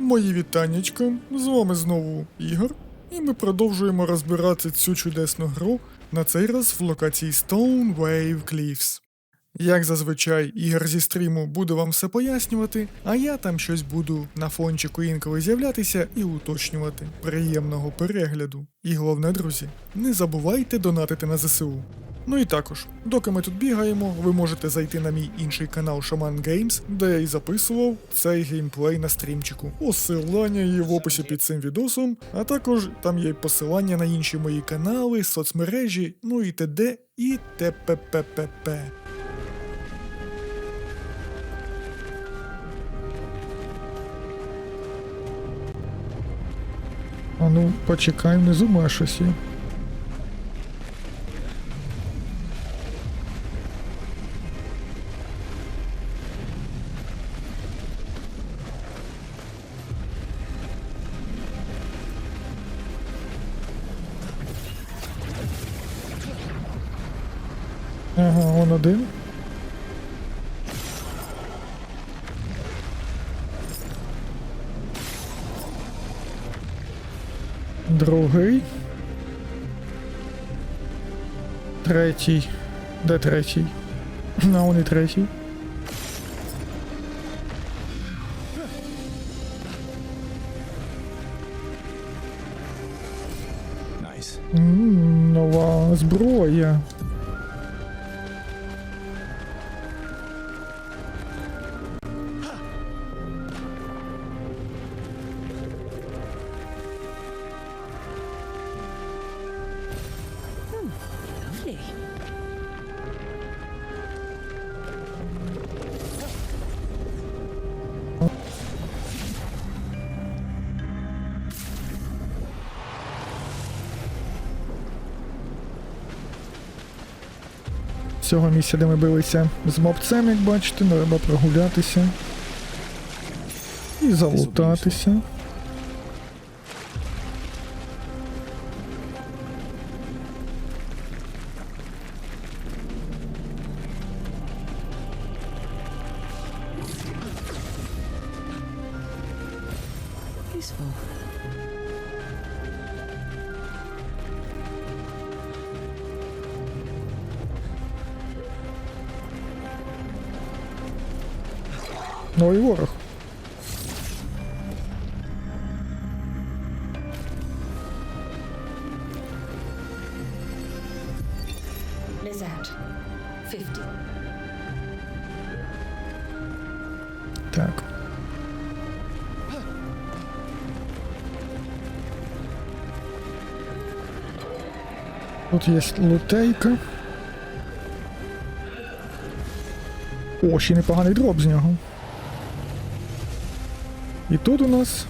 Мої вітаннячка, з вами знову Ігор, і ми продовжуємо розбирати цю чудесну гру, на цей раз в локації Stone Wave Cliffs. Як зазвичай, Ігор зі стріму буде вам все пояснювати, а я там щось буду на фончику інколи з'являтися і уточнювати. Приємного перегляду. І головне, друзі, не забувайте донатити на ЗСУ. Ну і також, доки ми тут бігаємо, ви можете зайти на мій інший канал Shaman Games, де я і записував цей геймплей на стрімчику. Посилання є в описі під цим відосом, а також там є посилання на інші мої канали, соцмережі, ну і т.д. і т.п.п.п. А ну, почекай, внизу має щось є. Третій. Де третій? На он і третій. Nice. Нова зброя. Цього місця, де ми билися з мопцем, як бачите, треба прогулятися. І залутатися. Новий ворог. Lizette. 50. Так. Тут є лутейка. О, ще непоганий дроп з нього. І тут у нас.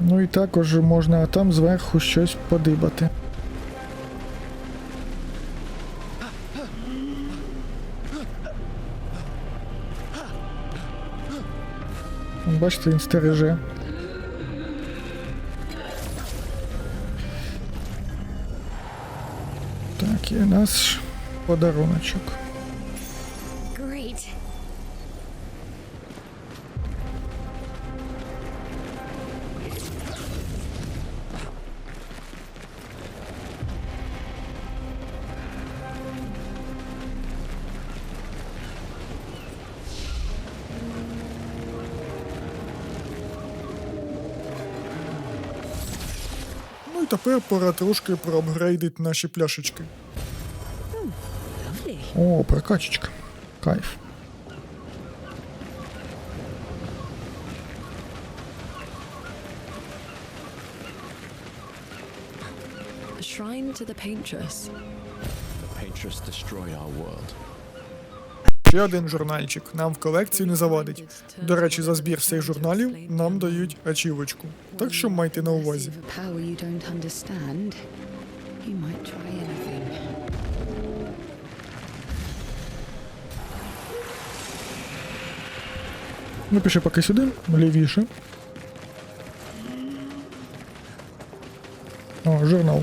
Ну і також можна там зверху щось подибати. Бачите, він стереже. Так, і наш подаруночок. Тепер пора трошки проапгрейдити наші пляшечки. О, прокачечка. Кайф. Shrine to the paintress. The Paintress destroyed our world. Ще один журнальчик нам в колекцію не завадить. До речі, за збір всіх журналів нам дають ачівочку. Так що майте на увазі. Ну, пиши поки сюди, лівіше. О, журнал.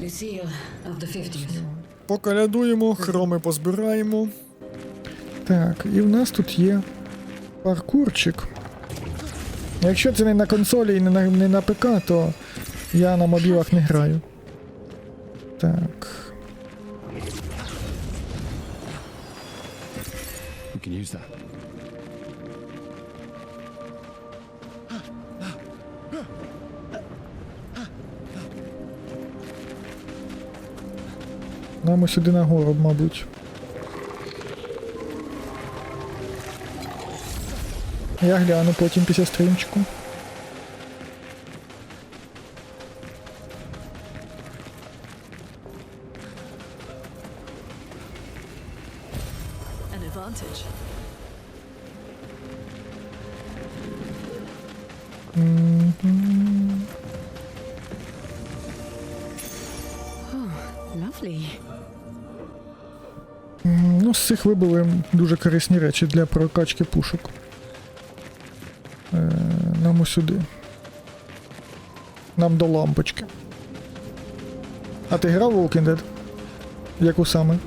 Lucille of the 50th. Покалядуємо, хроми позбираємо. Так, і в нас тут є паркурчик. Якщо це не на консолі і не на, не на ПК, то я на мобілах не граю. Так. Нам сюди нагору, мабуть. Я гляну потім після стрімчику. Цих вибили дуже корисні речі для прокачки пушок. Е, нам сюди. Нам до лампочки. А ти грав в Walking Dead? Яку саме?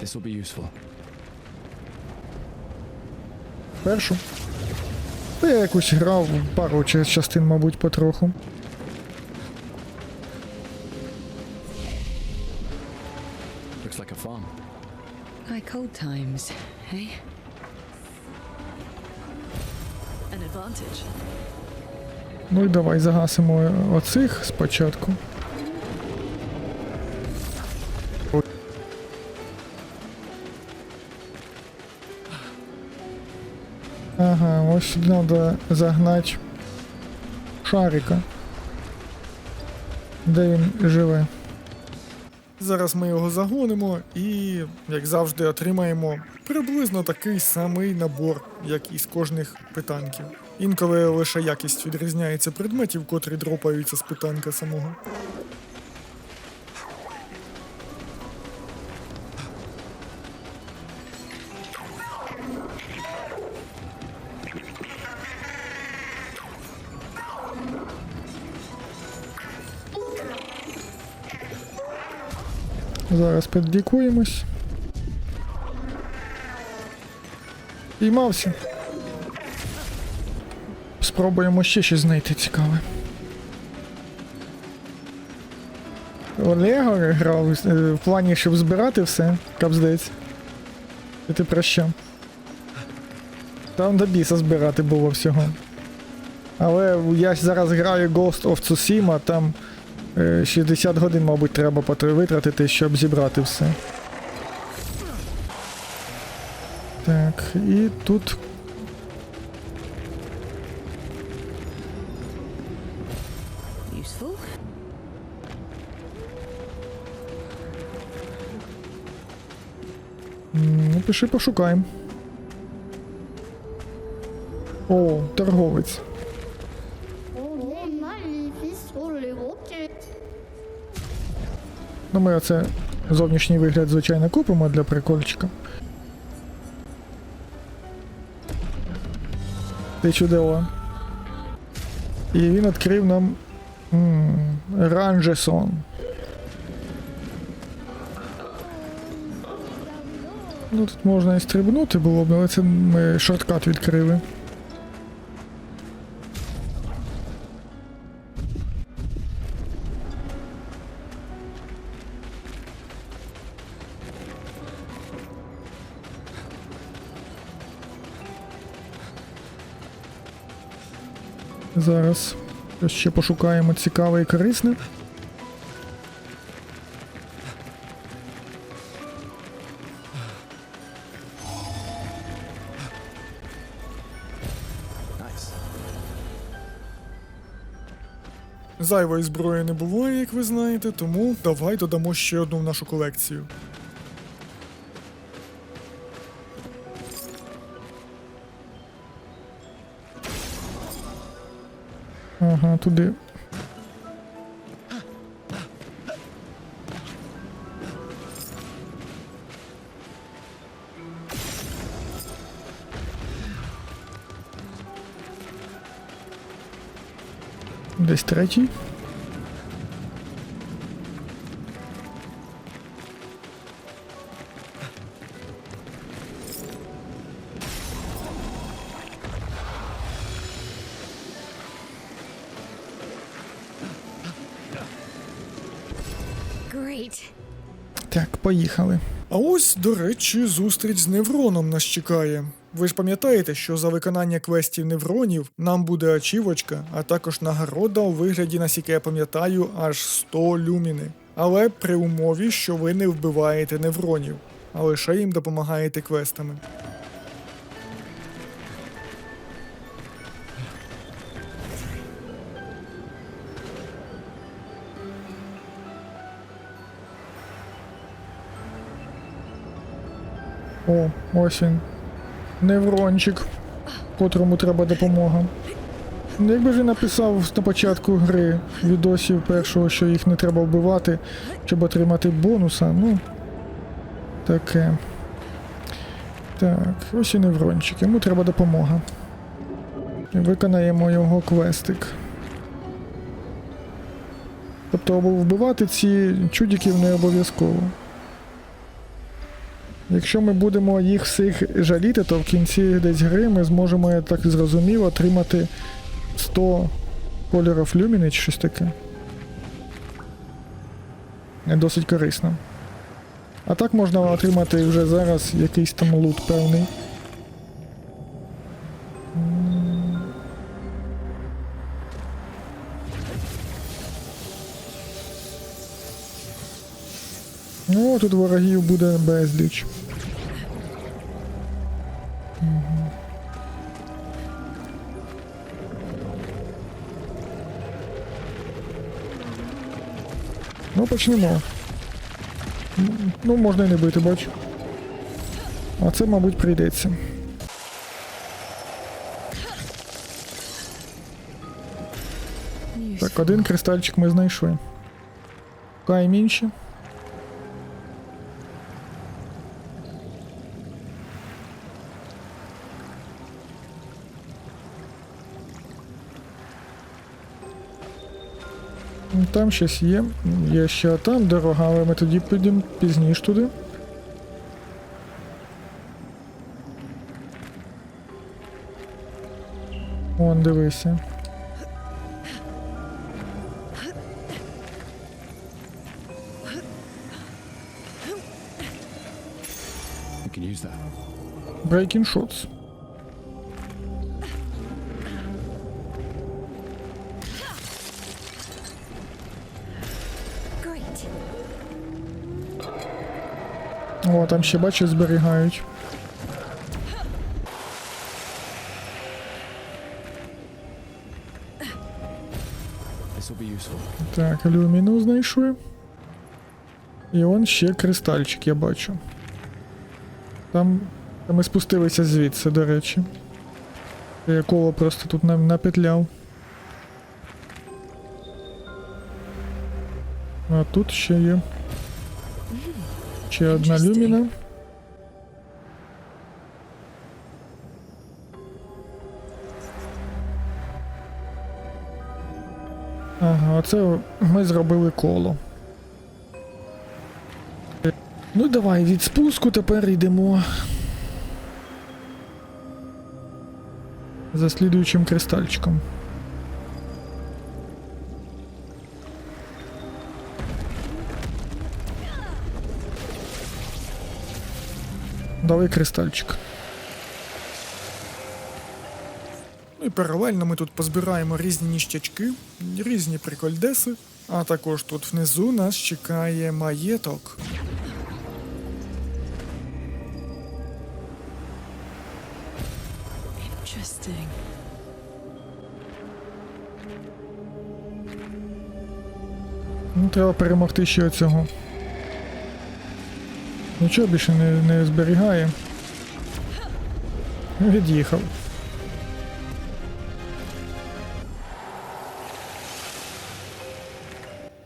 This will be useful. Першу? Та я якусь грав пару частин, мабуть, потроху. Looks like a farm. Like old times, eh? An advantage. Ну і давай загасимо оцих спочатку. Ось сюди треба загнати шарика. Де він живе? Зараз ми його загонимо і, як завжди, отримаємо приблизно такий самий набор, як із кожних питанків. Інколи лише якість відрізняється предметів, котрі дропаються з питанка самого. Зараз підлікуємось. Піймався. Спробуємо ще щось знайти цікаве. Олего грав е, в плані, щоб збирати все, капздець. І ти про що? Там до біса збирати було всього. Але я зараз граю Ghost of Tsushima, там 60 годин, мабуть, треба витратити, щоб зібрати все. Так, і тут Ну, пиши пошукаємо. О, торговець. Ну, ми оце зовнішній вигляд, звичайно, купимо для прикольчика. Ти чудово. І він відкрив нам Ранжесон. Ну, тут можна і стрибнути було б, але це ми шорткат відкрили. Зараз ще пошукаємо цікаве і корисне. Зайвої зброї не буває, як ви знаєте, тому давай додамо ще одну в нашу колекцію. Ага, туди. Десь третій. Так, поїхали. А ось, до речі, зустріч з Невроном нас чекає. Ви ж пам'ятаєте, що за виконання квестів невронів нам буде ачівочка, а також нагорода у вигляді, наскільки я пам'ятаю, аж 100 люміни. Але при умові, що ви не вбиваєте невронів, а лише їм допомагаєте квестами. О, ось він. Неврончик, котрому треба допомога. Якби він написав на початку гри відосів першого, що їх не треба вбивати, щоб отримати бонуса, ну. Таке. Так, ось і неврончик, йому треба допомога. Виконаємо його квестик. Тобто вбивати ці чудиків не обов'язково. Якщо ми будемо їх всіх жаліти, то в кінці десь гри ми зможемо, я так зрозумів, отримати 100 кольорів люміни чи щось таке. Не Досить корисно. А так можна отримати вже зараз якийсь там лут певний. Тут ворогів буде безліч. Ну, почнемо. Ну, можна і не бити, бачу. А це, мабуть, прийдеться. Так, один кристальчик ми знайшли. Шукаємо інші. Там щось є. Є ще там дорога, але ми тоді підемо пізніше туди. Вон, дивися. Breaking shots. О, там ще бачу, зберігають. Так, люміну знайшли. І он ще кристальчик, я бачу. Там. Там ми спустилися звідси, до речі. Я коло просто тут нам напетляв. А тут ще є. Ще одна люміна. Ага, оце ми зробили коло. Ну давай від спуску тепер йдемо. За слідуючим кристальчиком. Давай кристальчик. Ну і паралельно ми тут позбираємо різні ніштячки, різні прикольдеси, а також тут внизу нас чекає маєток. Ну, треба перемогти ще оцього. Нічого більше не, не зберігає. Від'їхав.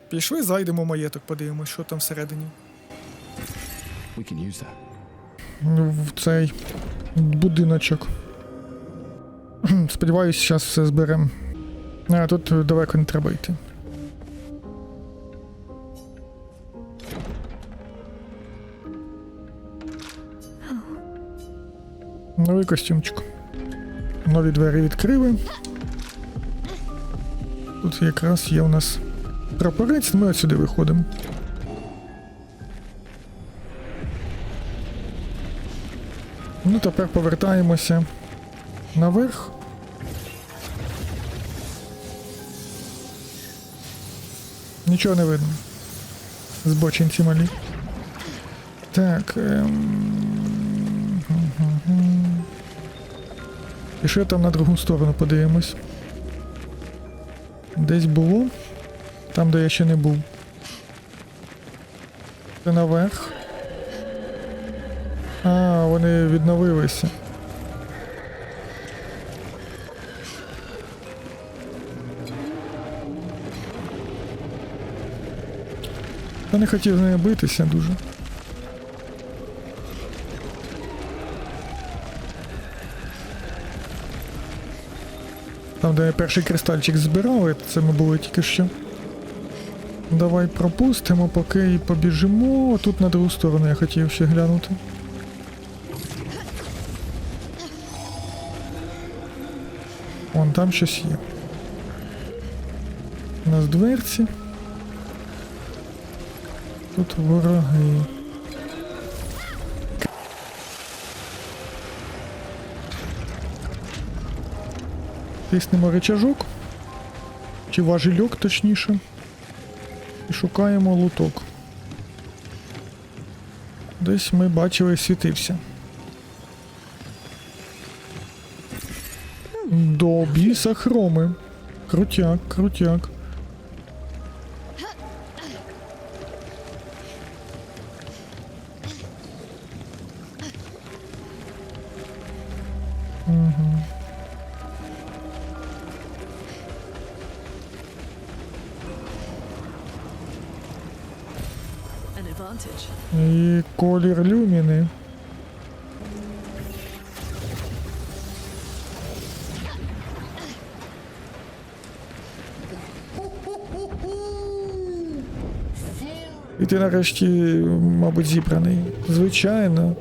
Пішли, зайдемо в маєток, подивимось, що там всередині. We can use that. В цей будиночок. Сподіваюсь, зараз все зберемо. А, тут далеко не треба йти. Новий костюмчик. Нові двері відкрили. Тут якраз є у нас прапорець, ми отсюди виходимо. Ну, тепер повертаємося наверх. Нічого не видно. Збочинці малі. Так. Ем... І ще там на другу сторону подивимось. Десь було. Там, де я ще не був. Це наверх. А, вони відновилися. Я не хотів з нею битися дуже. Там, де я перший кристальчик збирали, це ми були тільки що. Давай пропустимо, поки і побіжимо. Тут на другу сторону я хотів ще глянути. Вон там щось є. У нас дверці. Тут вороги. Тиснемо рычажок. Чи важельок, точніше. І шукаємо луток. Десь ми бачили світився. До біса хроми. Крутяк, крутяк. An І колір люміни. І ти нарешті, мабуть, зібраний. Звичайно.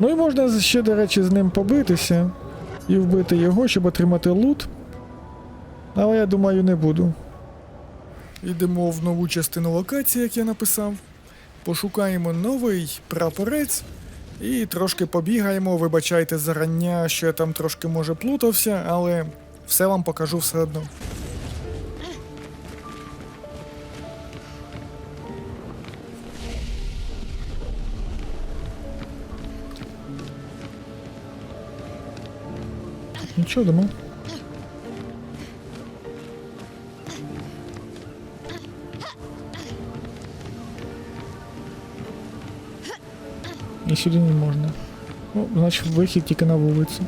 Ну і можна ще, до речі, з ним побитися і вбити його, щоб отримати лут. Але я думаю, не буду. Йдемо в нову частину локації, як я написав. Пошукаємо новий прапорець і трошки побігаємо. Вибачайте зарання, що я там трошки може плутався, але все вам покажу все одно. Нічого думав. І сюди не можна. Ну, значить, вихід тільки на вулицю.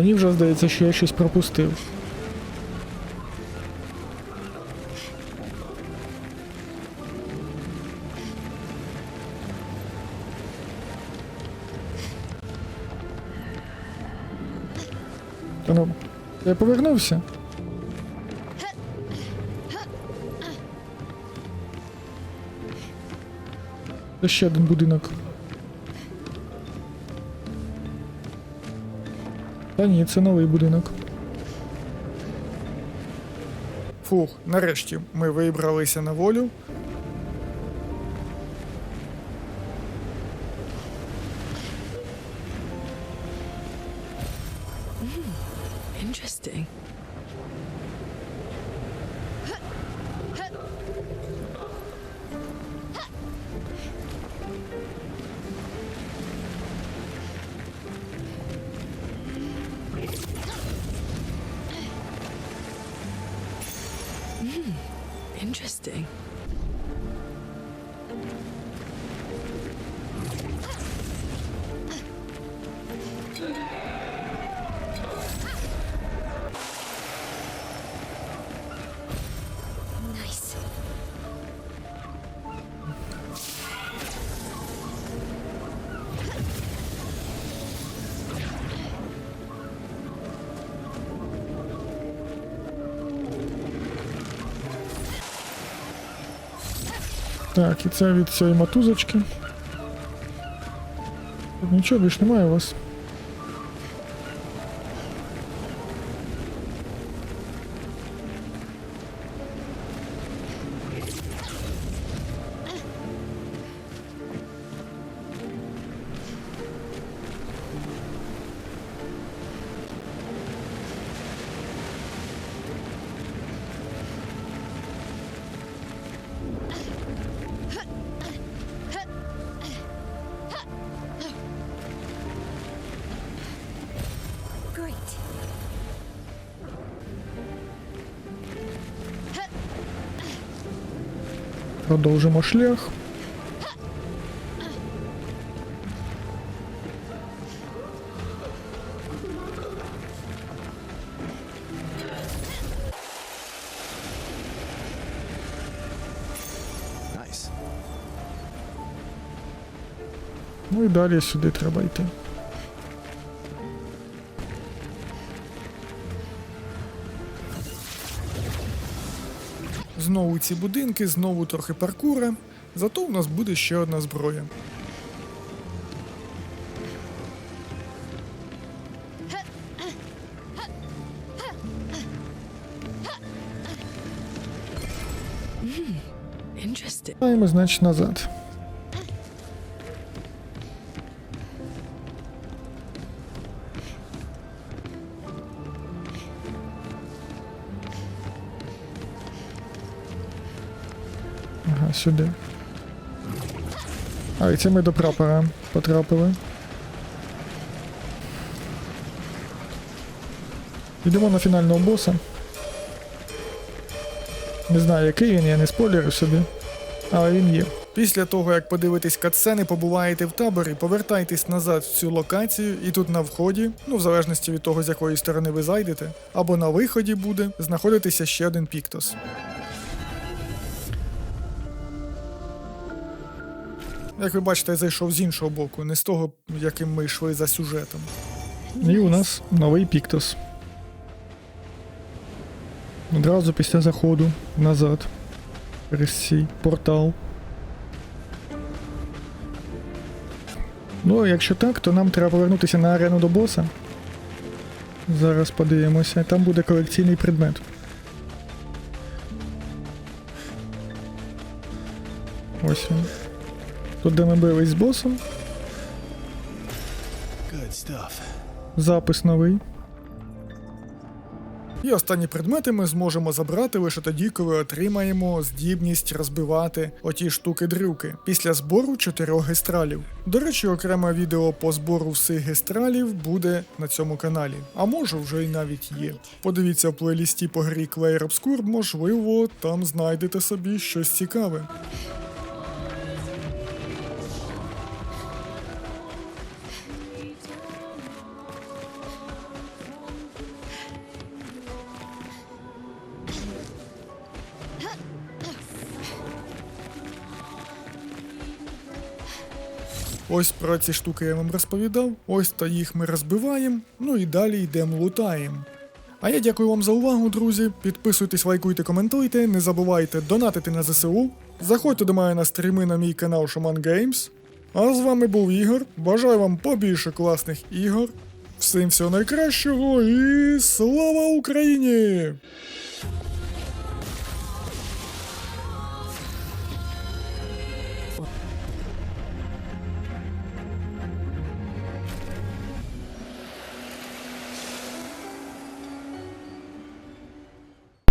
Мені вже здається, що я щось пропустив. Ну, я повернувся. Це ще один будинок. Та ні, це новий будинок. Фух, нарешті ми вибралися на волю. Так, і це від цієї матузочки. Тут нічого більш немає у вас. Продовжимо шлях. Ну і далі сюди треба йти. Знову ці будинки, знову трохи паркура. Зато у нас буде ще одна зброя. Маємо, значить, назад. Сюди. А, і це ми до прапора потрапили. Йдемо на фінального боса. Не знаю, який він, я не спойлерю собі. Але він є. Після того, як подивитесь катсцени, побуваєте в таборі, повертайтесь назад в цю локацію, і тут на вході, ну в залежності від того, з якої сторони ви зайдете, або на виході буде знаходитися ще один піктос. Як ви бачите, я зайшов з іншого боку, не з того, яким ми йшли за сюжетом. І у нас новий піктос. Одразу після заходу назад. Через портал. Ну, якщо так, то нам треба повернутися на арену до боса. Зараз подивимося. Там буде колекційний предмет. Ось він. Тут де ми бились з босом. Запис новий. І останні предмети ми зможемо забрати лише тоді, коли отримаємо здібність розбивати оті штуки-дрюки після збору чотирьох гестралів. До речі, окреме відео по збору всіх гестралів буде на цьому каналі, а може вже й навіть є. Подивіться в плейлісті по грі Clair Obscure, можливо, там знайдете собі щось цікаве. Ось про ці штуки я вам розповідав. Ось то їх ми розбиваємо, ну і далі йдемо лутаємо. А я дякую вам за увагу, друзі. Підписуйтесь, лайкуйте, коментуйте, не забувайте донатити на ЗСУ. Заходьте до мене на стріми на мій канал Шаман Games. А з вами був Ігор. Бажаю вам побільше класних ігор. Всім всього найкращого і слава Україні!